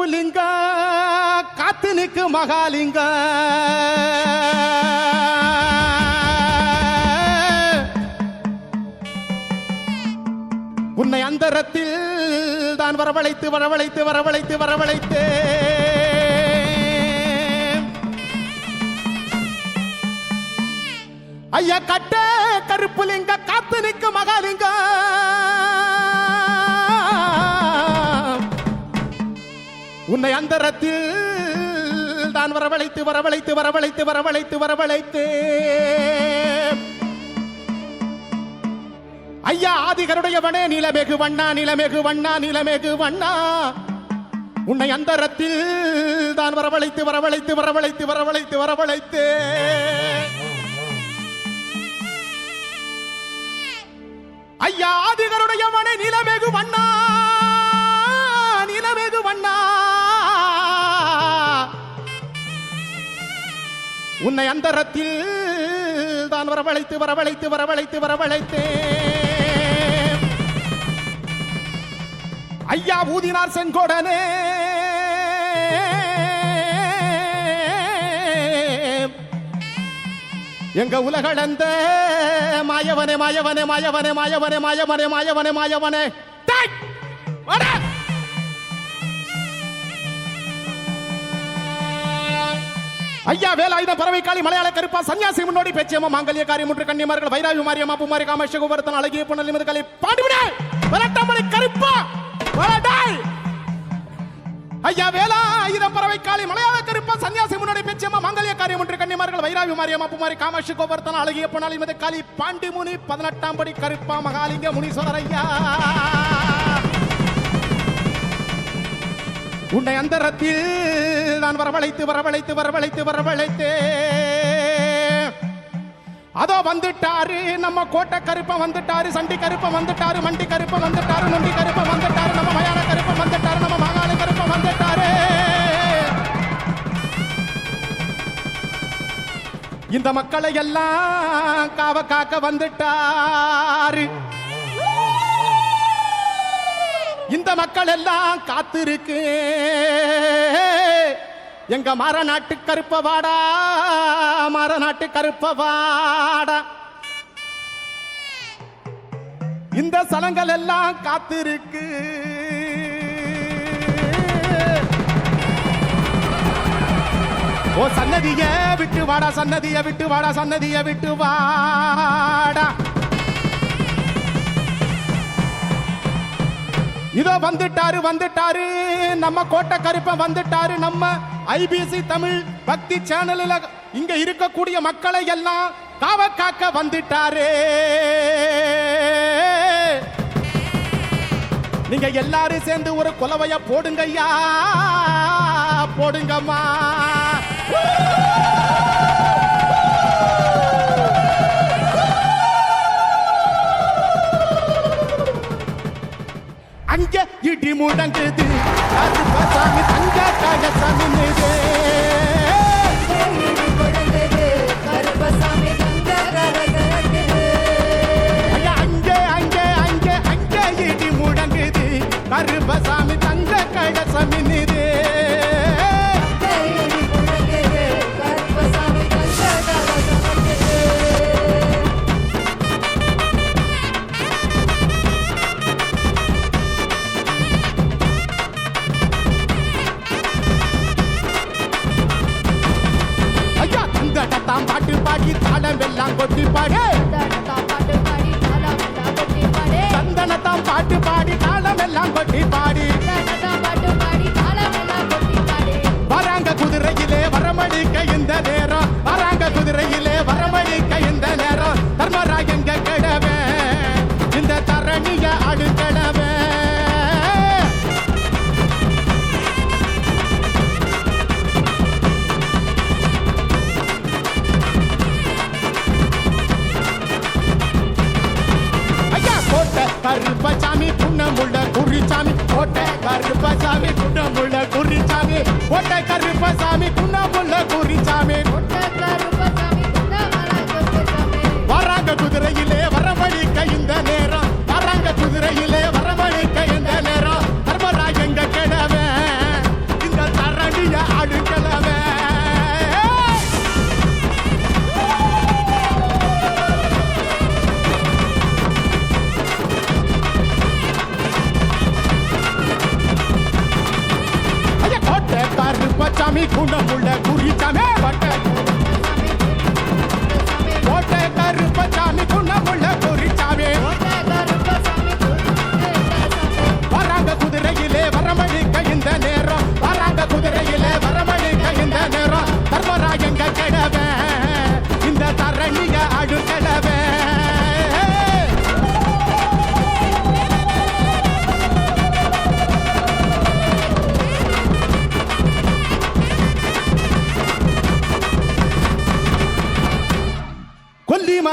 கருப்புலிங்க காத்து நிற்கு மகாலிங்க. உன்னை அந்தரத்தில் தான் வரவழைத்து வரவழைத்து வரவழைத்து வரவழைத்து ஐயா கட்ட கருப்புலிங்க காத்து நிற்கு மகாலிங்க. உன்னை அந்தரத்தில் தான் வரவழைத்து வரவழைத்து வரவழைத்து வரவழைத்து வரவழைத்து. ஐயா ஆதிகருடையவனே நிலமெகு வண்ணா நிலமெகு வண்ணா நிலமேகு வண்ணா. உன்னை அந்தரத்தில் தான் வரவழைத்து வரவழைத்து வரவழைத்து வரவழைத்து வரவழைத்து. ஐயா ஆதிகருடையவனே நிலமேகு வண்ணா நிலமேகு வண்ணா. உன்னை அந்தரத்தில் தான் வரவழைத்து வரவழைத்து வரவழைத்து வரவழைத்தேன். ஐயா ஊதினார் செங்கோடனே. எங்க உலகளந்த மாயவனே மாயவனே மாயவனே மாயவனே மாயவனே மாயவனே மாயவனே. மாயவனே ஐயா வேலாயுத பறவை காளி மலையாள கருப்பா சன்னியாசி முன்னோடி பேச்சியம்மா மாங்கல்ய காரியம் முற்று கன்னிமார்கள் வைராவி மாரியம்மா பூமாரி காமேஷ குபரத்தன் அழகிய புனல் நிமித பாடிவிட! வரட்டமலை கருப்பா! வரடாய்! ஐயா வேலா ஆயுதம் பறவை காளி மலையாள கருப்பா சன்னியாசி முன்னோடி பேச்சியம்மா மாங்கல்ய காரியம் முற்று கன்னிமார்கள் வைராவி மாரியம்மா பூமாரி காமேஷ குபரத்தன் அழகிய புனல் நிமித காளி பாண்டி முனி பதினெட்டாம் படி கருப்பா மகாலிங்க முனீஸ்வரர் ஐயா! உன்னை அந்தரத்தில் நான் வரவழைத்து வரவழைத்து வரவழைத்து வரவழைத்தே அதோ வந்துட்டாரு நம்ம கோட்டை கருப்பம் வந்துட்டாரு சண்டி கருப்பன் வந்துட்டாரு மண்டி கருப்பன் வந்துட்டாரு நொண்டி கருப்பன் வந்துட்டாரு நம்ம மயான கருப்பன் வந்துட்டாரு நம்ம மாகாண கருப்பன் வந்துட்டாரு. இந்த மக்களை எல்லாம் காவ காக்க வந்துட்டாரு. இந்த மக்கள் எல்லாம் காத்திருக்கு. எங்க மரநாட்டு கருப்பவாடா மரநாட்டு கருப்பவாடா. இந்த சலங்கள் எல்லாம் காத்திருக்கு. ஓ சன்னதிய விட்டு வாடா சன்னதிய விட்டு வாடா சன்னதிய விட்டு வாடா. இதோ வந்துட்டாரு வந்துட்டாரு. நம்ம கோட்டை கருப்பன் வந்துட்டாரு. நம்ம ஐபிசி தமிழ் பக்தி சேனலில் இங்க இருக்கக்கூடிய மக்களை எல்லாம் காவ காக்க வந்துட்டாரு. நீங்க எல்லாரும் சேர்ந்து ஒரு குலவைய போடுங்கய்யா. போடுங்கம்மா. அங்கே இடி முடங்குது. அது பசாமி தங்க கலசமின்னுது கருப்பசாமி பாட்டு பாடி தாளம் கொட்டி స్వామి కుండ పుల్ల గురించామే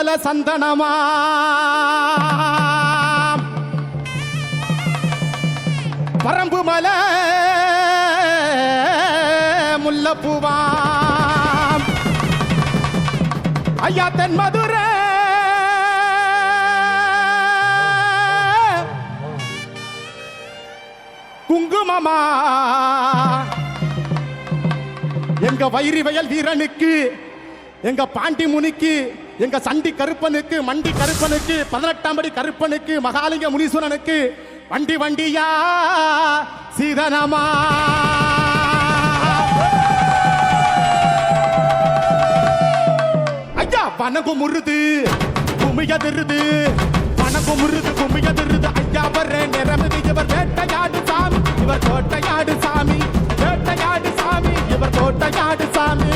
பனிமல சந்தனமா. பரம்பு மல முல்லப்பூவாம் ஐயா தென் மதுரை. குங்குமமா. எங்க வைரி வயல் வீரனுக்கு எங்க பாண்டி முனிக்கு எங்க சண்டி கருப்பனுக்கு மண்டி கருப்பனுக்கு பதினெட்டாம் படி கருப்பனுக்கு மகாலிங்க முனீஸ்வரனுக்கு வண்டி வண்டியா சீதனமா? ஐயா வனகு முருது குமியதிருது வனகு முருது குமியதிருது ஐயா வர்ற நிறமதி இவர் வேட்டையாடு சாமி. இவர் கோட்டையாடு சாமி. வேட்டையாடு சாமி. இவர் கோட்டையாடு சாமி.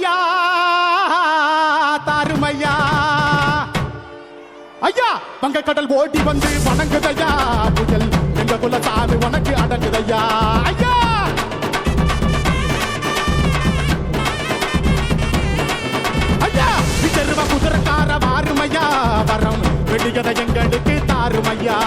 தாருமையா தாருமையா. ஐயா வங்கக்கடல் ஓடி வந்து வணங்குதையா. புயல் எங்க குல சாமி உனக்கு அடங்குதையா. ஐயா! ஐயா விஜருவ குதிரக்கார வாருமையா. வரம் வெடிகதை எங்களுக்கு தாருமையா.